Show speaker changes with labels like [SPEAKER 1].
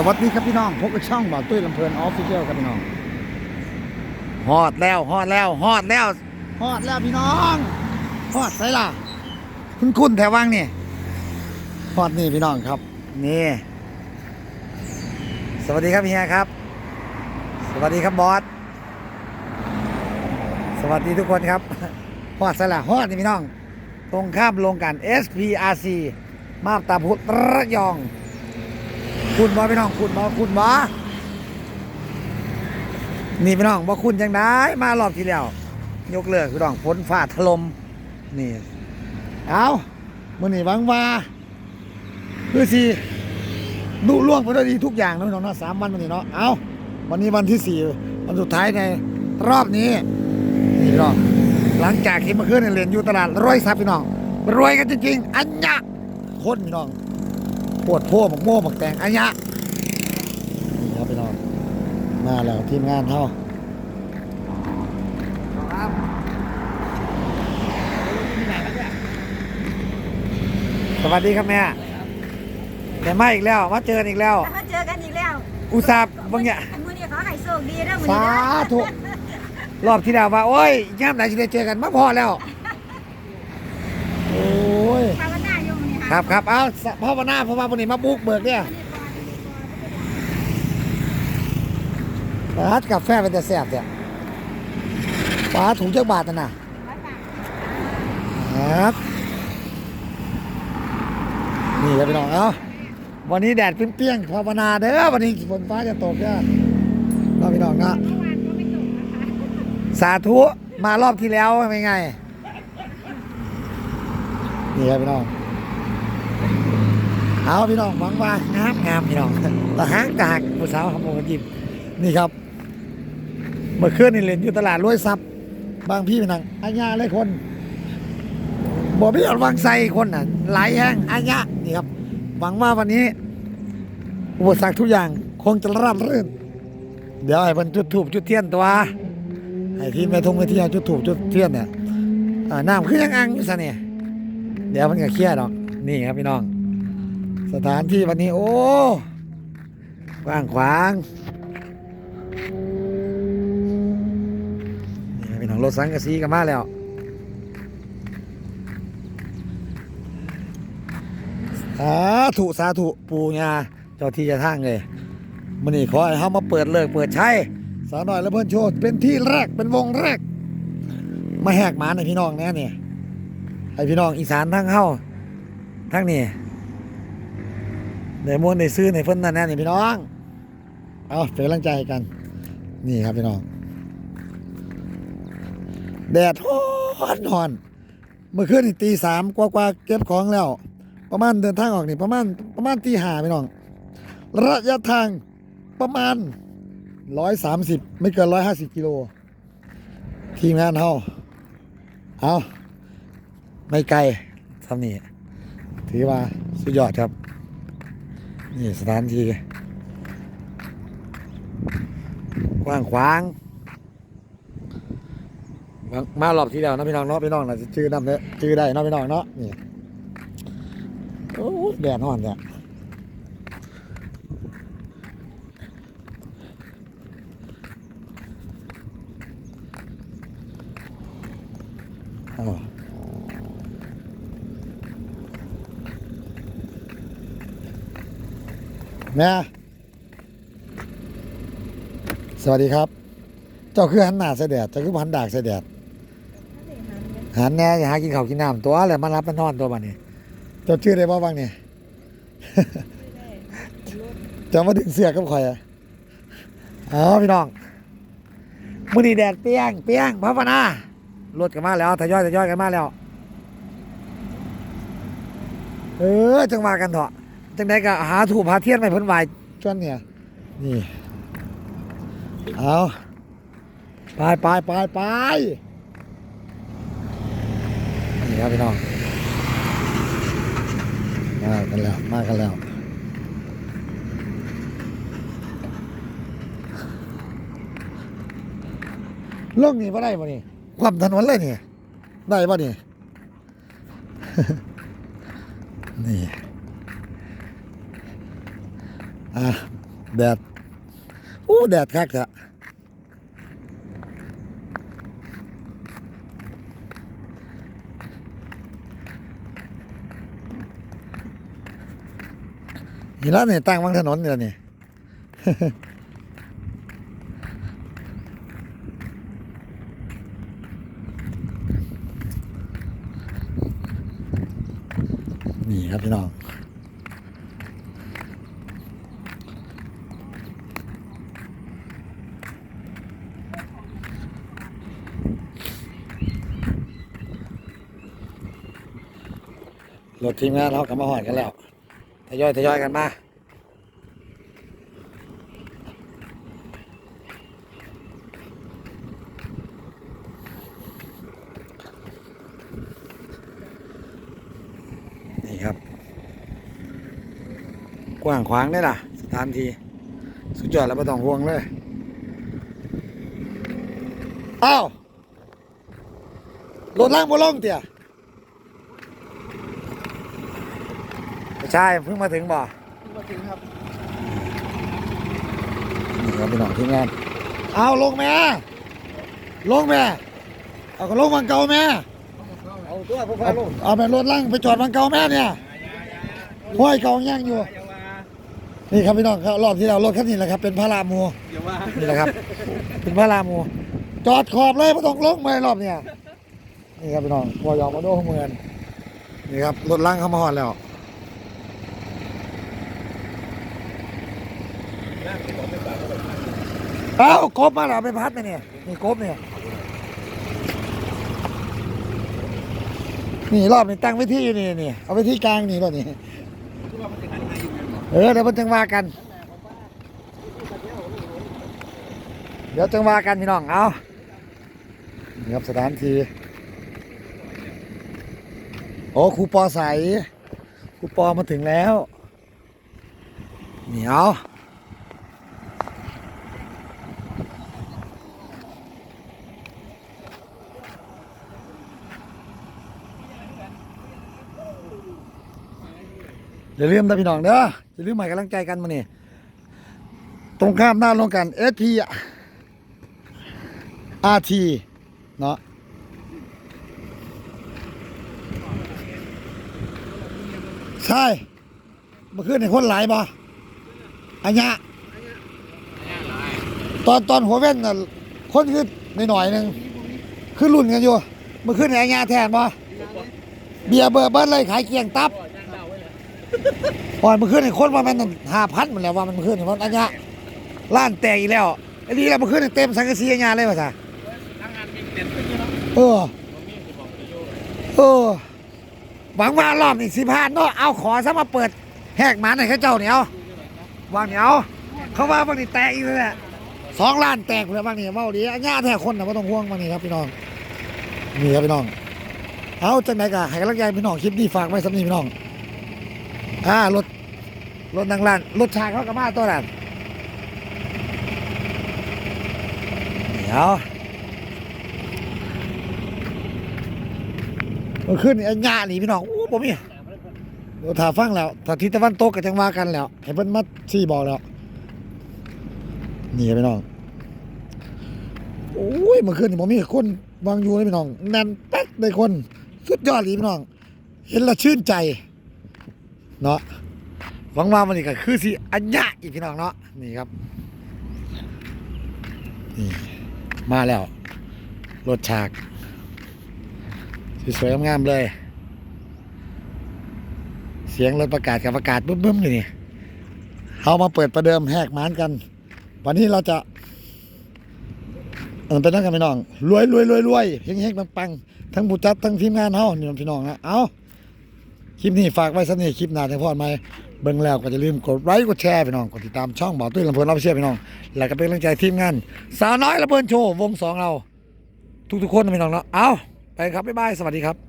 [SPEAKER 1] สวัสดีครับพี่น้องพบกับช่องบ่าวตุ้ยลำเพลินออฟฟิเชียลครับพี่น้องฮอดแล้วฮอดแล้วฮอดแล้วฮอดแล้วพี่น้องฮอดใส่ล่ะ คุณคุณแถวว่างนี่ฮอดนี่พี่น้องครับ นี่ สวัสดีครับเฮียครับ สวัสดีครับบอสสวัสดีทุกคนครับฮอดใส่ล่ะฮอดนี่พี่น้อง ตรงข้ามโรงกลัน SPRC มาบตาพุธระยอง คุณบอพี่น้องคุณบอคุณบอนี่พี่น้องบอคุณจังได้มารอบที่แล้ว ยกเลิกพี่น้องฝนฟ้าถล่มนี่เอามื่อนี้หวังว่าคือสิลุล่วงไปด้วยดีทุกอย่างนะพี่น้องเนาะสามวันวันนี้เนาะเอาวันนี้วันที่สี่วันสุดท้ายในรอบนี้นี่พี่น้องหลังจากที่เมื่อคืนนเรียนอยู่ตลาดร้อยซับพี่น้องรวยกันจริงๆอันยะคนพี่น้อง ปวดโพ่หมกโม่หมกแตงอันยะนี่ครับพี่น้องมาแล้วทีมงานเท่าสวัสดีครับแม่แต่มาอีกแล้วมาเจอกันอีกแล้ว
[SPEAKER 2] ถ้าเจอกันอีกแล้ว
[SPEAKER 1] อุตส่าห์บางอย่าง
[SPEAKER 2] มือนี้ขอให้โชคดีนะมือ
[SPEAKER 1] สา
[SPEAKER 2] นี้นะ
[SPEAKER 1] ธุรอบที่แล้วว่าโอ้ยย่ำไหนจะได้เจอกันมาพอแล้ว โอ้ย
[SPEAKER 2] ภาวนาอยู่มื้อนี้
[SPEAKER 1] ครับครับเอาพ่อวันหน้าพ่อมาวันนี้มาบุกเบิกเนี่ยปาดกาแฟเป็นแต่แซ่บเนี่ยปาดถุงเจ้าบาทนะนะครับนี่ครับพี่น้องเอ้าวันนี้แดดเปรี้ยงๆภาวนาเด้อวันนี้ฝนฟ้าจะตกเนี่ยเราพี่น้องนะสาธุมารอบที่แล้วเป็นไงนี่ครับพี่น้อง เอาพี่น้องหวังว่างามงามพี่น้องตะหักตะหักผู้สาวขโมยยิ้มนี่ครับเมื่อคืนนี่เล่นอยู่ตลาดรวยซับบางพี่เป็นนังอาญาเลยคนบอกพี่อาวางใส่คนน่ะหลายแห้งอาญานี่ครับ หวังว่าวันนี้อุปสรรคทุกอย่างคงจะราบรื่น เดี๋ยวให้มันจุดถูกจุดเทียนตัวให้ที่แม่ทงแม่เที่ยวจุดถูกจุดเทียนเนี่ยน้ำคือยังอังอยู่ซะเนี่ยเดี๋ยวมันก็เคลียร์ดอก นี่ครับพี่น้อง สถานที่วันนี้ โอ้กว้างขวางนี่พี่น้องรถสังกะสีกันมาแล้วสาธุสาธุปูญาเจ้าที่เจะทางเลยมันนี่ขอให้เขามาเปิดเลิกเปิดใช้สาวน้อยและเพื่อนโชดเป็นที่แรกเป็นวงแรก มาแหกหมาในพี่น้องแน่เนี่ยให้พี่น้องอีสานทั้งเข้าทั้งนี่ ในมวนในซื้อในเพิ่นนั่นแน่นี่พี่น้อง เอาเป็นกำลังใจกัน นี่ครับพี่น้อง แดดฮ้อนฮอน เมื่อคืนตีสามกว่ากว่าๆเก็บของแล้ว ประมาณเดินทางออกนี่ประมาณประมาณตีห้าพี่น้อง ระยะทางประมาณร้อยสามสิบไม่เกินร้อยห้าสิบกิโล ทีมงานเฮาเอาไม่ไกลทำนี่ถือว่า สุดยอดครับ นี่สถานที่กว้างขวาง มารอบที่แล้วนะพี่น้องเนาะพี่น้องน่าจะชื่อน้ำเนี่ยชื่อได้เนาะพี่น้องเนาะนี่โอ้แดดร้อนเนี่ย แม่สวัสดีครับ เจ้าคือหันหน้าใส่แดดเจ้าคือหันดากใส่แดดหันแน่อย่าหากินข้าวกินน้ำตัวอะไรมารับมานอนตัวมันนี่เจ้าชื่ออะไรบ้างเนี่ยจะมาดึงเสือกับข่อยอะอ๋อพี่น้องมือนีแดดเปรี้ยงเปรี้ยงพระพนารถกันมาแล้วทยอยทยอยกันมาแล้ว เออจังมากันเถอะ จังไดก็หาถูกหาเทียนไปเพิ่นไหวจนเนี่ย นี่ เอาไปไปไปไปนี่ครับพี่น้อง มากันแล้ว มากันแล้วลงนี่บ่ได้บ่นี่ความถนนเลยนี่ ได้บ่นี่ นี่ อะแดดอู้แดดคักอะนี่ล้วนี่ตั้งวางถนนนี่ล้นี่นี่ครับพี่น้อง ถทีมงานเขากลับมาหอดกันแล้วทยอยทยอยกันมานี่ครับ กว้างขวางได้ล่ะ สถานที่ สุดยอดแล้วไม่ต้องห่วงเลย อ้าวรถล่างบ่ลงเตี่ย ไม่ ใช่เพิ่งมาถึงบ่
[SPEAKER 3] มาถึงครับ
[SPEAKER 1] นี่ครับพี่น้องทีมงานเอาลงแม่ลงแม่เอาก็ลงวังเก่าแม่
[SPEAKER 3] เอาตัวพวก
[SPEAKER 1] เอา
[SPEAKER 3] พาลง
[SPEAKER 1] เอาแม่รถล่างไปจอดวังเก่าแม่เนี่ยห้อยเก่าย่างอยู่
[SPEAKER 3] อย่าว่า
[SPEAKER 1] นี่ครับพี่น้องครับรอบที่เรารถคันนี้แหละครับเป็นพระรามู
[SPEAKER 3] อย่าว่า
[SPEAKER 1] นี่แหละครับ เป็นพระรามูจอดขอบเลยไม่ต้องลงไปรอบเนี่ยนี่ครับพี่น้องวอยอมาโดเหมือนนี่ครับรถล่างเข้ามาหอดแล้ว เอ้ากบมาเหรอไปพัดมเนี่ยนี่กบเนี่ยนี่รอบนี้ตั้งไว้ที่อยู่นี่นี่เอาไว้ที่กลางนี่รอบนี้เออเดี๋ยวมันจังว่ากัน เดี๋ยวจังว่ากันพี่น้องเอานี่ครับสถานที่โอ้ครูปอใสครูปอมาถึงแล้วนี่เอ อย่าลืมนะพี่น้องเด้ออย่าลืมใหม่กำลังใจกันมาเนี่ยตรงข้ามหน้าลงกันเอสพีอาร์ทีเนาะใช่มื่อคืนในคนหลายบ่อันยะตอนตอนหัวเว้นน่ะคนคือหน่อยหนึ่งคือรุ่นกันอยู่มื่อคืนในอันยะแทนบ่เบียร์เบอร์เบิ้ลเลยขายเกียงตับ ปล่อยมันขึ้นไอ้คนว่ามันห้าพันมันแล้วว่ามันขึ้นมันอันเนี้ยล้านแตกอีกแล้วไอ้นี่แล้วมันขึ้นเต็มสังกะสีอันเนี้ยเลยป่ะจ้ะ
[SPEAKER 3] ทำงานเป็นเยอะเอ
[SPEAKER 1] อเออหวังว่ารอบนี้สิพลาเนาะเอาขอซะมาเปิดแหกหมันให้เขาเจ้าเนี่ยเอาวางเนี่ยเอาเขาว่าบางนี่แตกอีกแล้วแหละสองล้านแตกเลยบางนี่เมาดีอันเนี้ยแท้คนนะไม่ต้องห่วงบางนี่ครับพี่น้องนี่ครับพี่น้องเอาจังไหนกะให้กำลังใจพี่น้องคลิปนี้ฝากไว้สำนีพี่น้อง อ่ารถรถนางลานรถชายเขากระมาตัวนั้นเดี๋ยวมันขึ้นไอ้หญ้านี่พี่น้องโอ้ผมนี่เดี๋ยวถ้าฟังแล้วถ้าทิศตะวันตกก็จังว่ากันแล้วให้เพิ่นมาชี้บอกแล้วนี่พี่น้องโอ้ยเมื่อคืนนี่ผมมีคนวางอยู่เลยพี่น้องแน่นแป๊กเลยคน สุดยอดเลยพี่น้อง เห็นแล้วชื่นใจ เนาะหวังว่ามันนี่ก็คือสิอัญญะอีกพี่น้องเนาะนี่ครับนี่มาแล้วรถฉากสวยๆงามๆเลย เสียงรถประกาศกับประกาศบึ้มๆอยู่นี่เขามาเปิดประเดิมแหกม้านกัน วันนี้เราจะเออเป็นนักกันพี่น้องรวยรวยรวยรวยเฮงเฮงปังปังทั้งผู้จัดทั้งทีมงานเฮานี่พี่น้องนะเอา คลิปนี้ฝากไว้สักนี่คลิปหน้าจะพอดไหมเบิ่งแล้วก็อย่าลืมกดไลค์กดแชร์ไปน้องกดติดตามช่องบ่าวตุ้ยลำเพลินรับเชื่อพี่น้องแล้วก็เป็นกำลังใจทีมงานสาวน้อยลำเบินโชว์วงสองเรา ทุกๆคนไปน้องเนาะเอาไปครับบ๊ายบายสวัสดีครับ